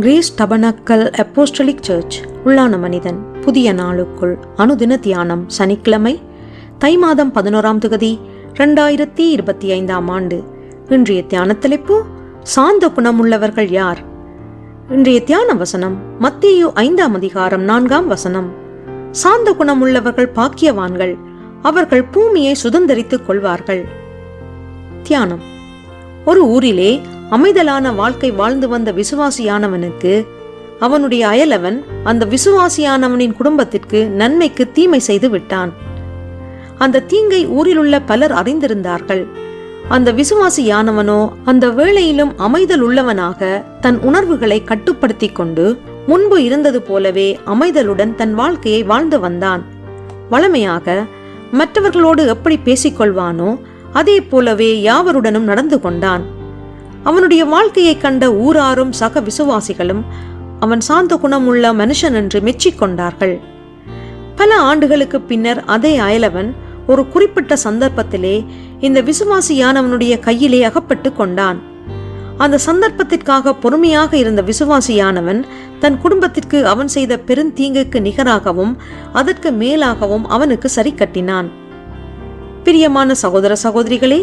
Grace tabernacle apostolic search உள்ளான மனிதன் புதிய நாளுக்குள் அனுதின தியானம் சனிக்கிழமை தை மாதம் பதினோராம் தொகுதி ரெண்டாயிரத்தி இருபத்தி ஐந்தாம் ஆண்டு. இன்றைய தியான தலைப்பு சாந்த குணமுள்ளவர்கள் யார்? இன்றைய தியான வசனம் மத்தியு ஐந்தாம் அதிகாரம் நான்காம் வசனம். சாந்த குணமுள்ளவர்கள் பாக்கியவான்கள் அவர்கள் பூமியை சுதந்தரித்துக் கொள்வார்கள். தியானம். ஒரு ஊரிலே அமைதலான வாழ்க்கை வாழ்ந்து வந்த விசுவாசியானவனுக்கு அவனுடைய அயலவன் அந்த விசுவாசியானவனின் குடும்பத்திற்கு நன்மைக்கு தீமை செய்து விட்டான். அந்த தீங்கை ஊரிலுள்ள பலர் அறிந்திருந்தார்கள். அந்த விசுவாசியானவனோ அந்த வேளையிலும் அமைதல் உள்ளவனாக தன் உணர்வுகளை கட்டுப்படுத்தி கொண்டு முன்பு இருந்தது போலவே அமைதலுடன் தன் வாழ்க்கையை வாழ்ந்து வந்தான். வளமையாக மற்றவர்களோடு எப்படி பேசிக்கொள்வானோ அதே போலவே யாவருடனும் நடந்து கொண்டான். அவனுடைய வாழ்க்கையை கண்ட ஊராரும் சக விசுவாசிகளும் அவன் சாந்த குணமுள்ள மனுஷன் என்று மெச்சிக்கொண்டார்கள் பல ஆண்டுகளுக்கு பின்னர் அதே அயலவன் ஒரு குறிப்பிட்ட சந்தர்ப்பத்திலே இந்த விசுவாசியானவனுடைய கையிலே அகப்பட்டு கொண்டான். அந்த சந்தர்ப்பத்திற்காக பொறுமையாக இருந்த விசுவாசியானவன் தன் குடும்பத்திற்கு அவன் செய்த பெருந்தீங்குக்கு நிகராகவும் அதற்கு மேலாகவும் அவனுக்கு சரி கட்டினான். பிரியமான சகோதர சகோதரிகளே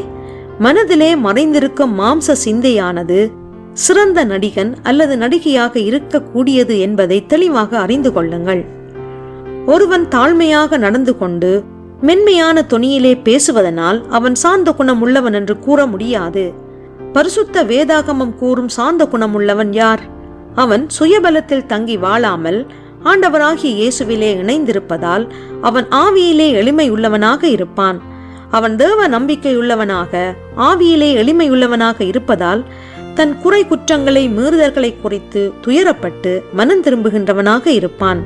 மனதிலே மறைந்திருக்கும் மாம்ச சிந்தையானது சிறந்த நடிகன் அல்லது நடிகையாக இருக்கக்கூடியது என்பதை தெளிவாக அறிந்து கொள்ளுங்கள். ஒருவன் தாழ்மையாக நடந்து கொண்டு மென்மையான தொனியிலே பேசுவதனால் அவன் சாந்த குணம் உள்ளவன் என்று கூற முடியாது. பரிசுத்த வேதாகமம் கூறும் சாந்த குணம் உள்ளவன் யார்? அவன் சுயபலத்தில் தங்கி வாழாமல் ஆண்டவராகிய இயேசுவிலே இணைந்திருப்பதால் அவன் ஆவியிலே எளிமை உள்ளவனாக இருப்பான். அவன் தேவ நம்பிக்கையுள்ளவனாக ஆவியிலே எளிமையுள்ளவனாக இருப்பதால் தன் குறை குற்றங்களை மீறுதல்களை குறித்து துயரப்பட்டு மனம் திரும்புகின்றவனாக இருப்பான்.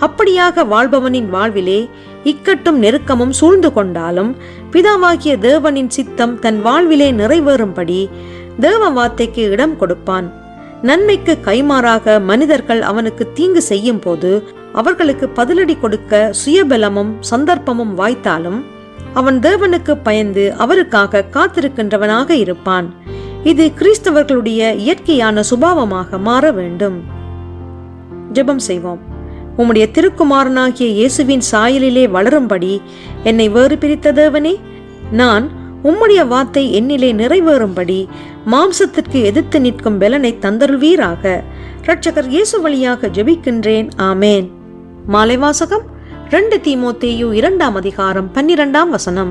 அப்படியாக வாழ்பவனின் வாழ்விலே இக்கட்டும் நெருக்கமும் சூழ்ந்து கொண்டாலும் பிதாவாகிய தேவனின் சித்தம் தன் வாழ்விலே நிறைவேறும்படி தேவ வார்த்தைக்கு இடம் கொடுப்பான். நன்மைக்கு கைமாறாக மனிதர்கள் அவனுக்கு தீங்கு செய்யும் போது அவர்களுக்கு பதிலடி கொடுக்க சுயபலமும் சந்தர்ப்பமும் வாய்த்தாலும் அவன் தேவனுக்கு பயந்து அவருக்காக காத்திருக்கின்றவனாக இருப்பான். இது கிறிஸ்தவர்களுடைய இயற்கையான சுபாவமாக மாற வேண்டும். ஜெபம் செய்வோம். உம்முடைய திருக்குமாரனாகிய இயேசுவின் சாயலிலே வளரும்படி என்னை வேறு பிரித்த தேவனே நான் உம்முடைய வார்த்தை என்னிலே நிறைவேறும்படி மாம்சத்திற்கு எதிர்த்து நிற்கும் பலனை தந்தருள்வீராக. இரட்சகர் இயேசு வழியாக ஜெபிக்கின்றேன். ஆமேன். மாலை வாசகம் ரெண்டு தீமோத்தேயு இரண்டாம் அதிகாரம் பன்னிரெண்டாம் வசனம்.